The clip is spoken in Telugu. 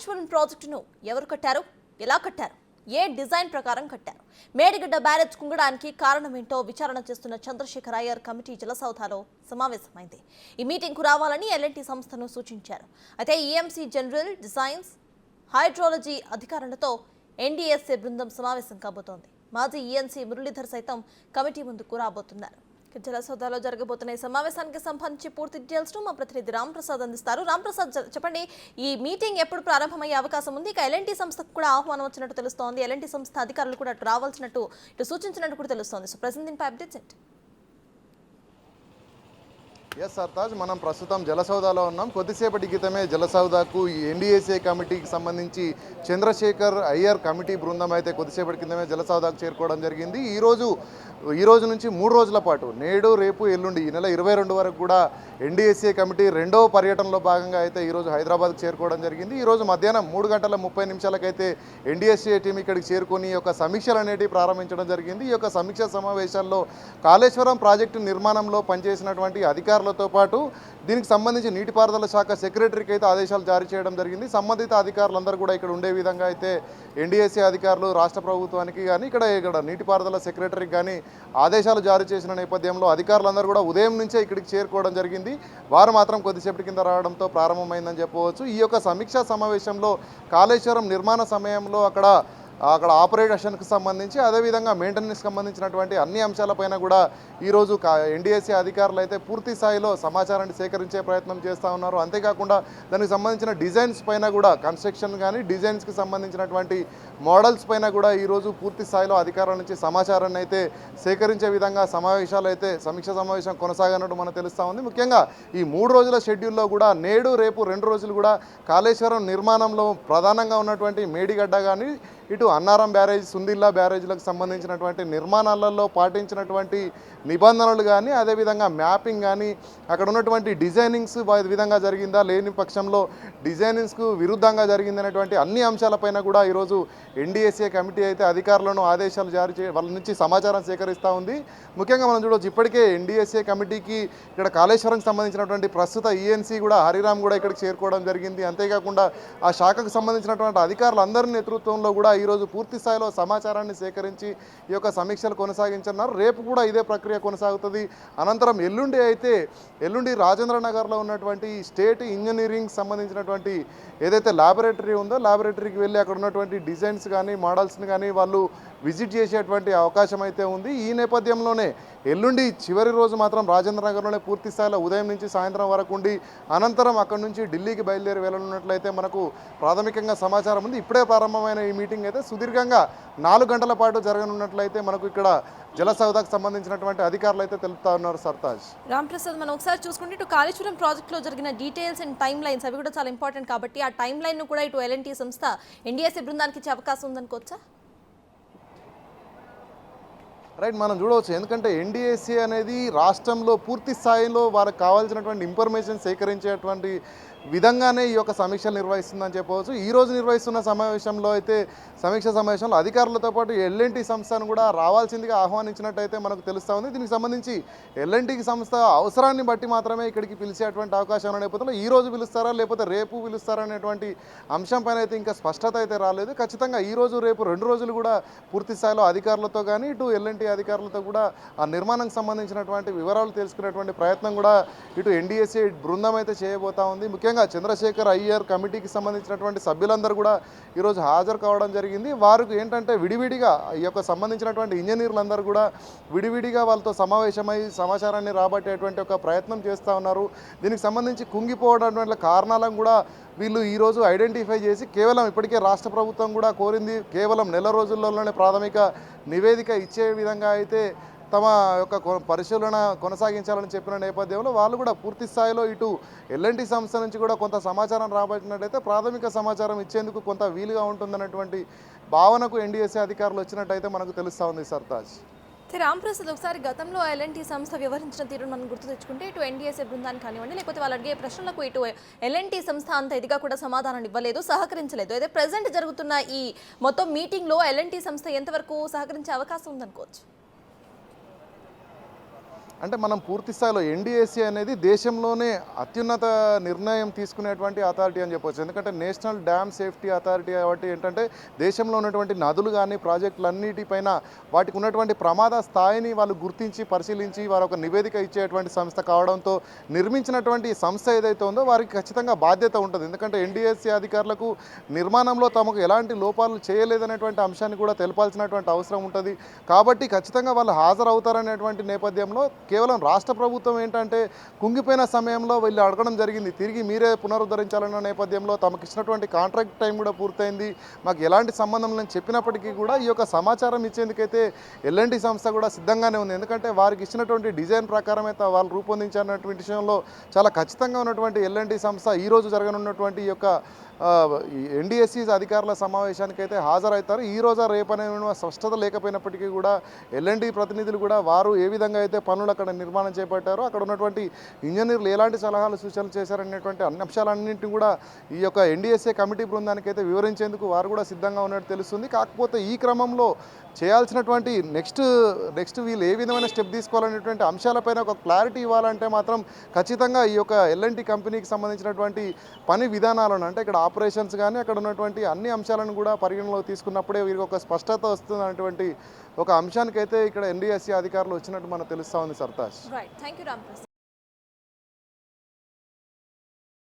కాళేశ్వరం ప్రాజెక్టును ఎవరు కట్టారు? ఎలా కట్టారు? ఏ డిజైన్ ప్రకారం కట్టారు? మేడిగడ్డ బ్యారేజ్ కుంగడానికి కారణమేంటో విచారణ చేస్తున్న చంద్రశేఖర్ అయ్యర్ కమిటీ జలసౌధలో సమావేశమైంది. ఈ మీటింగ్కు రావాలని ఎల్ఎన్టీ సంస్థను సూచించారు. అయితే ఈఎంసీ జనరల్ డిజైన్స్ హైడ్రాలజీ అధికారులతో ఎన్డీఎస్ఏ బృందం సమావేశం కాబోతోంది. మాజీ ఈఎన్సీ మురళీధర్ సైతం కమిటీ ముందుకు రాబోతున్నారు. ఇక జలసౌదాలో జరగబోతున్న ఈ సమావేశానికి సంబంధించి పూర్తి డీటెయిల్స్ మా ప్రతినిధి రామ్ ప్రసాద్ అందిస్తారు. రామ్ ప్రసాద్ చెప్పండి ఈ మీటింగ్ ఎప్పుడు ప్రారంభమయ్యే అవకాశం ఉంది? ఇక ఎల్ఎన్టీ సంస్థకు కూడా ఆహ్వానం వచ్చినట్టు తెలుస్తోంది. ఎల్ఎన్టీ సంస్థ అధికారులు కూడా అటు రావాల్సినట్టు ఇటు సూచించినట్టు కూడా తెలుస్తోంది. సో ప్రెసెంట్ దీనిపై అప్డేట్స్ ఏంటి ఎస్ సర్తాజ్ మనం ప్రస్తుతం జలసౌదాలో ఉన్నాం. కొద్దిసేపటి క్రితమే జలసౌదాకు ఎన్డీఏసీ కమిటీకి సంబంధించి చంద్రశేఖర్ అయ్యర్ కమిటీ బృందం అయితే కొద్దిసేపటి క్రితమే జలసౌదాకు చేరుకోవడం జరిగింది. ఈరోజు ఈ రోజు నుంచి మూడు రోజుల పాటు నేడు రేపు ఎల్లుండి ఈ నెల ఇరవై రెండు వరకు కూడా ఎన్డీఎస్ఏ కమిటీ రెండవ పర్యటనలో భాగంగా అయితే ఈరోజు హైదరాబాద్కు చేరుకోవడం జరిగింది. ఈరోజు మధ్యాహ్నం మూడు గంటల ముప్పై నిమిషాలకైతే ఎన్డీఎస్ఏ టీం ఇక్కడికి చేరుకొని ఈ యొక్క సమీక్షలు అనేటివి ప్రారంభించడం జరిగింది. ఈ యొక్క సమీక్ష సమావేశాల్లో కాళేశ్వరం ప్రాజెక్టు నిర్మాణంలో పనిచేసినటువంటి అధికారులతో పాటు దీనికి సంబంధించి నీటిపారుదల శాఖ సెక్రటరీకి అయితే ఆదేశాలు జారీ చేయడం జరిగింది. సంబంధిత అధికారులందరూ కూడా ఇక్కడ ఉండే విధంగా అయితే ఎన్డీఎస్సీ అధికారులు రాష్ట్ర ప్రభుత్వానికి కానీ ఇక్కడ ఇక్కడ నీటిపారుదల సెక్రటరీకి కానీ ఆదేశాలు జారీ చేసిన నేపథ్యంలో అధికారులందరూ కూడా ఉదయం నుంచే ఇక్కడికి చేరుకోవడం జరిగింది. వారు మాత్రం కొద్దిసేపటి కింద రావడంతో ప్రారంభమైందని చెప్పవచ్చు. ఈ యొక్క సమీక్షా సమావేశంలో కాళేశ్వరం నిర్మాణ సమయంలో అక్కడ అక్కడ ఆపరేషన్కి సంబంధించి అదేవిధంగా మెయింటెనెన్స్కి సంబంధించినటువంటి అన్ని అంశాలపైన కూడా ఈరోజు ఎన్డీఎస్సీ అధికారులు అయితే పూర్తి స్థాయిలో సమాచారాన్ని సేకరించే ప్రయత్నం చేస్తూ ఉన్నారు. అంతేకాకుండా దానికి సంబంధించిన డిజైన్స్ పైన కూడా కన్స్ట్రక్షన్ కానీ డిజైన్స్కి సంబంధించినటువంటి మోడల్స్ పైన కూడా ఈరోజు పూర్తి స్థాయిలో అధికారుల నుంచి సమాచారాన్ని అయితే సేకరించే విధంగా సమావేశాలు అయితే సమీక్ష సమావేశం కొనసాగనట్టు మనకు తెలుస్తూ ఉంది. ముఖ్యంగా ఈ మూడు రోజుల షెడ్యూల్లో కూడా నేడు రేపు రెండు రోజులు కూడా కాళేశ్వరం నిర్మాణంలో ప్రధానంగా ఉన్నటువంటి మేడిగడ్డ కానీ ఇటు అన్నారం బ్యారేజ్ సుందిల్లా బ్యారేజ్లకు సంబంధించినటువంటి నిర్మాణాలలో పాటించినటువంటి నిబంధనలు కానీ అదేవిధంగా మ్యాపింగ్ కానీ అక్కడ ఉన్నటువంటి డిజైనింగ్స్ విధంగా జరిగిందా లేని పక్షంలో డిజైనింగ్స్కు విరుద్ధంగా జరిగిందనేటువంటి అన్ని అంశాలపైన కూడా ఈరోజు ఎన్డీఎస్ఏ కమిటీ అయితే అధికారులను ఆదేశాలు జారీ చే వాళ్ళ నుంచి సమాచారం సేకరిస్తూ ఉంది. ముఖ్యంగా మనం చూడవచ్చు ఇప్పటికే ఎన్డీఎస్ఏ కమిటీకి ఇక్కడ కాళేశ్వరంకి సంబంధించినటువంటి ప్రస్తుత ఈఎన్సీ కూడా హరిరామ్ కూడా ఇక్కడికి చేరుకోవడం జరిగింది. అంతేకాకుండా ఆ శాఖకు సంబంధించినటువంటి అధికారులందరి నేతృత్వంలో కూడా ఈరోజు పూర్తి స్థాయిలో సమాచారాన్ని సేకరించి ఈ యొక్క సమీక్షలు కొనసాగించన్నారు రేపు కూడా ఇదే ప్రక్రియ కొనసాగుతుంది. అనంతరం ఎల్లుండి అయితే ఎల్లుండి రాజేంద్ర నగర్లో ఉన్నటువంటి స్టేట్ ఇంజనీరింగ్ సంబంధించినటువంటి ఏదైతే ల్యాబొరేటరీ ఉందో ల్యాబొరేటరీకి వెళ్ళి అక్కడ ఉన్నటువంటి డిజైన్స్ కానీ మోడల్స్ని కానీ వాళ్ళు విజిట్ చేసేటువంటి అవకాశం అయితే ఉంది. ఈ నేపథ్యంలోనే ఎల్లుండి చివరి రోజు మాత్రం రాజేంద్ర నగర్లోనే పూర్తి స్థాయిలో ఉదయం నుంచి సాయంత్రం వరకు ఉండి అనంతరం అక్కడి నుంచి ఢిల్లీకి బయలుదేరి వెళ్ళనున్నట్లయితే మనకు ప్రాథమికంగా సమాచారం ఉంది. ఇప్పుడే ప్రారంభమైన ఈ మీటింగ్ అయితే సుదీర్ఘంగా నాలుగు గంటల పాటు జరగనున్నట్లయితే మనకు ఇక్కడ జలసౌదాకు సంబంధించినటువంటి అధికారులు అయితే తెలుపుతా ఉన్నారు సర్తాజ్. రామ్ ప్రసాద్ మనం ఒకసారి చూసుకుంటే ఇటు కాళేశ్వరం ప్రాజెక్టులో జరిగిన డీటెయిల్స్ అండ్ టైం లైన్స్ అవి కూడా చాలా ఇంపార్టెంట్ కాబట్టి ఆ టైం లైన్ కూడా ఇటు ఎల్ఎన్టీ సంస్థ ఎన్డీఎస్ఏ బృందానికి ఇచ్చే అవకాశం ఉందనుకోవచ్చా రైట్ మనం చూడవచ్చు. ఎందుకంటే ఎన్డీఏసీ అనేది రాష్ట్రంలో పూర్తి స్థాయిలో వారికి కావాల్సినటువంటి ఇన్ఫర్మేషన్ సేకరించేటువంటి విధంగానే ఈ యొక్క సమీక్షలు నిర్వహిస్తుందని చెప్పవచ్చు. ఈ రోజు నిర్వహిస్తున్న సమావేశంలో అయితే సమీక్ష సమావేశంలో అధికారులతో పాటు ఎల్ఎన్టీ సంస్థను కూడా రావాల్సిందిగా ఆహ్వానించినట్టయితే మనకు తెలుస్తూ ఉంది. దీనికి సంబంధించి ఎల్ఎన్టీకి సంస్థ అవసరాన్ని బట్టి మాత్రమే ఇక్కడికి పిలిచేటువంటి అవకాశం ఉన్న నేపథ్యంలో ఈ రోజు పిలుస్తారా లేకపోతే రేపు పిలుస్తారా అనేటువంటి అంశం పైన అయితే ఇంకా స్పష్టత అయితే రాలేదు. ఖచ్చితంగా ఈ రోజు రేపు రెండు రోజులు కూడా పూర్తి స్థాయిలో అధికారులతో కానీ ఇటు ఎల్ఎన్టీ అధికారులతో కూడా ఆ నిర్మాణానికి సంబంధించినటువంటి వివరాలు తెలుసుకునేటువంటి ప్రయత్నం కూడా ఇటు ఎన్డీఎస్ఏ బృందం అయితే చేయబోతా ఉంది. ముఖ్యంగా ముఖ్యంగా చంద్రశేఖర్ అయ్యర్ కమిటీకి సంబంధించినటువంటి సభ్యులందరూ కూడా ఈరోజు హాజరు కావడం జరిగింది. వారికి ఏంటంటే విడివిడిగా ఈ యొక్క సంబంధించినటువంటి ఇంజనీర్లందరూ కూడా విడివిడిగా వాళ్ళతో సమావేశమై సమాచారాన్ని రాబట్టేటువంటి ఒక ప్రయత్నం చేస్తూ ఉన్నారు. దీనికి సంబంధించి కుంగిపోవడం కారణాలను కూడా వీళ్ళు ఈరోజు ఐడెంటిఫై చేసి కేవలం ఇప్పటికే రాష్ట్ర ప్రభుత్వం కూడా కోరింది కేవలం నెల రోజుల్లోనే ప్రాథమిక నివేదిక ఇచ్చే విధంగా అయితే తమ యొక్క కొ- పరిశీలన కొనసాగించాలని చెప్పిన నేపథ్యంలో వాళ్ళు కూడా పూర్తి స్థాయిలో ఇటు ఎల్ఎన్టీ సంస్థ నుంచి కూడా కొంత సమాచారం రాబట్టినట్టయితే ప్రాథమిక సమాచారం ఇచ్చేందుకు కొంత వీలుగా ఉంటుందన్నటువంటి భావనకు ఎన్డీఎస్సీ అధికారులు వచ్చినట్టయితే మనకు తెలుస్తూ ఉంది సర్తాజ్ అయితే రామ్ ఒకసారి గతంలో ఎల్ఎన్టీ సంస్థ వ్యవహరించిన తీరును మనం గుర్తు తెచ్చుకుంటే ఇటు ఎన్డీఎస్ఏ బృందానికి కానివ్వండి లేకపోతే వాళ్ళు అడిగే ప్రశ్నలకు ఇటు ఎల్ఎన్టీ సంస్థ అంత ఇదిగా కూడా సమాధానం ఇవ్వలేదు సహకరించలేదు. అయితే ప్రజెంట్ జరుగుతున్న ఈ మొత్తం మీటింగ్లో ఎల్ఎన్టీ సంస్థ ఎంతవరకు సహకరించే అవకాశం ఉందనుకోవచ్చు? అంటే మనం పూర్తి స్థాయిలో ఎన్డీఏసీ అనేది దేశంలోనే అత్యున్నత నిర్ణయం తీసుకునేటువంటి అథారిటీ అని చెప్పొచ్చు. ఎందుకంటే నేషనల్ డ్యామ్ సేఫ్టీ అథారిటీ కాబట్టి ఏంటంటే దేశంలో ఉన్నటువంటి నదులు కానీ ప్రాజెక్టులన్నిటిపైన వాటికి ఉన్నటువంటి ప్రమాద స్థాయిని వాళ్ళు గుర్తించి పరిశీలించి వారు ఒక నివేదిక ఇచ్చేటువంటి సంస్థ కావడంతో నిర్మించినటువంటి సంస్థ ఏదైతే ఉందో వారికి ఖచ్చితంగా బాధ్యత ఉంటుంది. ఎందుకంటే ఎన్డీఎస్సీ అధికారులకు నిర్మాణంలో తమకు ఎలాంటి లోపాలు చేయలేదనేటువంటి అంశాన్ని కూడా తెలపాల్సినటువంటి అవసరం ఉంటుంది. కాబట్టి ఖచ్చితంగా వాళ్ళు హాజరవుతారనేటువంటి నేపథ్యంలో కేవలం రాష్ట్ర ప్రభుత్వం ఏంటంటే కుంగిపోయిన సమయంలో వీళ్ళు అడగడం జరిగింది. తిరిగి మీరే పునరుద్ధరించాలన్న నేపథ్యంలో తమకు ఇచ్చినటువంటి కాంట్రాక్ట్ టైం కూడా పూర్తయింది. మాకు ఎలాంటి సంబంధం లేని చెప్పినప్పటికీ కూడా ఈ యొక్క సమాచారం ఇచ్చేందుకైతే ఎల్ఎన్టీ సంస్థ కూడా సిద్ధంగానే ఉంది. ఎందుకంటే వారికి ఇచ్చినటువంటి డిజైన్ ప్రకారం అయితే వాళ్ళు రూపొందించినటువంటి విషయంలో చాలా ఖచ్చితంగా ఉన్నటువంటి ఎల్ఎన్టీ సంస్థ ఈరోజు జరగనున్నటువంటి ఈ యొక్క ఎన్డీఎస్సీ అధికారుల సమావేశానికి అయితే హాజరవుతారు. ఈ రోజా రేపనే స్పష్టత లేకపోయినప్పటికీ కూడా ఎల్ఎన్డి ప్రతినిధులు కూడా వారు ఏ విధంగా అయితే పనులు అక్కడ నిర్మాణం చేపట్టారో అక్కడ ఉన్నటువంటి ఇంజనీర్లు ఎలాంటి సలహాలు సూచనలు చేశారనేటువంటి అన్ని అంశాలన్నింటినీ కూడా ఈ యొక్క ఎన్డీఎస్ఏ కమిటీ బృందానికి అయితే వివరించేందుకు వారు కూడా సిద్ధంగా ఉన్నట్టు తెలుస్తుంది. కాకపోతే ఈ క్రమంలో చేయాల్సినటువంటి నెక్స్ట్ నెక్స్ట్ వీళ్ళు ఏ విధమైన స్టెప్ తీసుకోవాలనేటువంటి అంశాలపైన ఒక క్లారిటీ ఇవ్వాలంటే మాత్రం ఖచ్చితంగా ఈ యొక్క ఎల్ఎన్టీ కంపెనీకి సంబంధించినటువంటి పని విధానాలను అంటే ఇక్కడ ఆపరేషన్స్ కానీ అక్కడ ఉన్నటువంటి అన్ని అంశాలను కూడా పరిగణలోకి తీసుకున్నప్పుడే వీరికి ఒక స్పష్టత వస్తుంది అనేటువంటి ఒక అంశానికైతే ఇక్కడ ఎన్డీఎస్సీ అధికారులు వచ్చినట్టు మనకు తెలుస్తూ ఉంది సర్తాజ్.